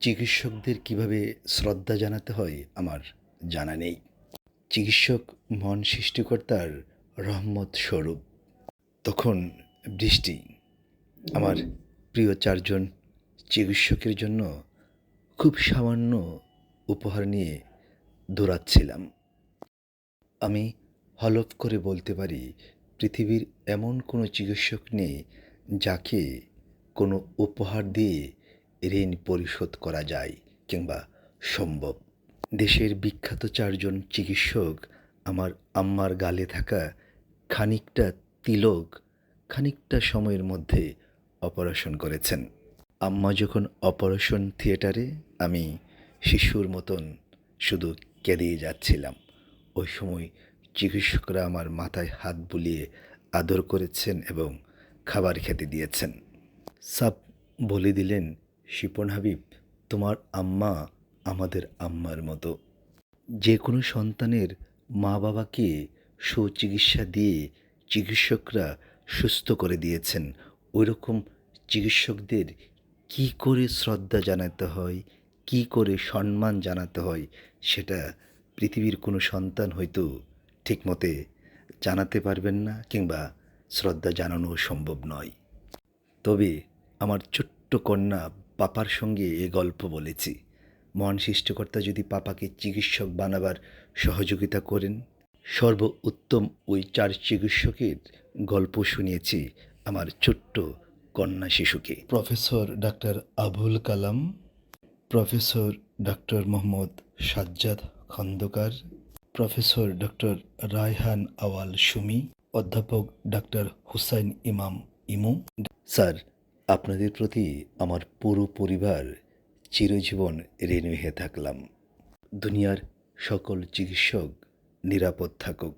চিকিৎসকদের কীভাবে শ্রদ্ধা জানাতে হয় আমার জানা নেই। চিকিৎসক মন সৃষ্টিকর্তার রহমত স্বরূপ। তখন বৃষ্টি, আমার প্রিয় চারজন চিকিৎসকের জন্য খুব সামান্য উপহার নিয়ে দৌড়াচ্ছিলাম। আমি হলফ করে বলতে পারি, পৃথিবীর এমন কোনো চিকিৎসক নেই যাকে কোনো উপহার দিয়ে ঋণ পরিশোধ করা যায় কিংবা সম্ভব। দেশের বিখ্যাত চারজন চিকিৎসক, আমার আম্মার গালে থাকা খানিকটা তিলক খানিকটা সময়ের মধ্যে অপারেশন করেছেন। আম্মা যখন অপারেশন থিয়েটারে, আমি শিশুর মতন শুধু কেঁদেই যাচ্ছিলাম। ওই সময় চিকিৎসকরা আমার মাথায় হাত বুলিয়ে আদর করেছেন এবং খাবার খেতে দিয়েছেন। সাপ বলে দিলেন শিপন হাবিব, তোমার আম্মা আমাদের আম্মার মতো। যে কোনো সন্তানের মা বাবাকে সুচিকিৎসা দিয়ে চিকিৎসকরা সুস্থ করে দিয়েছেন। ওই রকম চিকিৎসকদের কী করে শ্রদ্ধা জানাতে হয়, কী করে সম্মান জানাতে হয়, সেটা পৃথিবীর কোনো সন্তান হয়তো ঠিকমতে জানাতে পারবেন না কিংবা শ্রদ্ধা জানানো সম্ভব নয়। তবে আমার ছোট্ট কন্যা পাপার সঙ্গে এ গল্প বলেছি। মহান সৃষ্টিকর্তা যদি পাপাকে চিকিৎসক বানাবার সহযোগিতা করেন সর্ব উত্তম ওই চার চিকিৎসকের গল্প শুনিয়েছি আমার ছোট্ট কন্যা শিশুকে। Professor doctor Abul Kalam, professor doctor Mohammad Sajjad Khandakar, professor doctor Raihan Awal Sumi, অধ্যাপক ডাক্তার হুসাইন ইমাম ইমু। স্যার আপনাদের প্রতি আমার পুরো পরিবার চিরজীবন ঋণ হয়ে থাকলাম। দুনিয়ার সকল চিকিৎসক নিরাপদ থাকুক।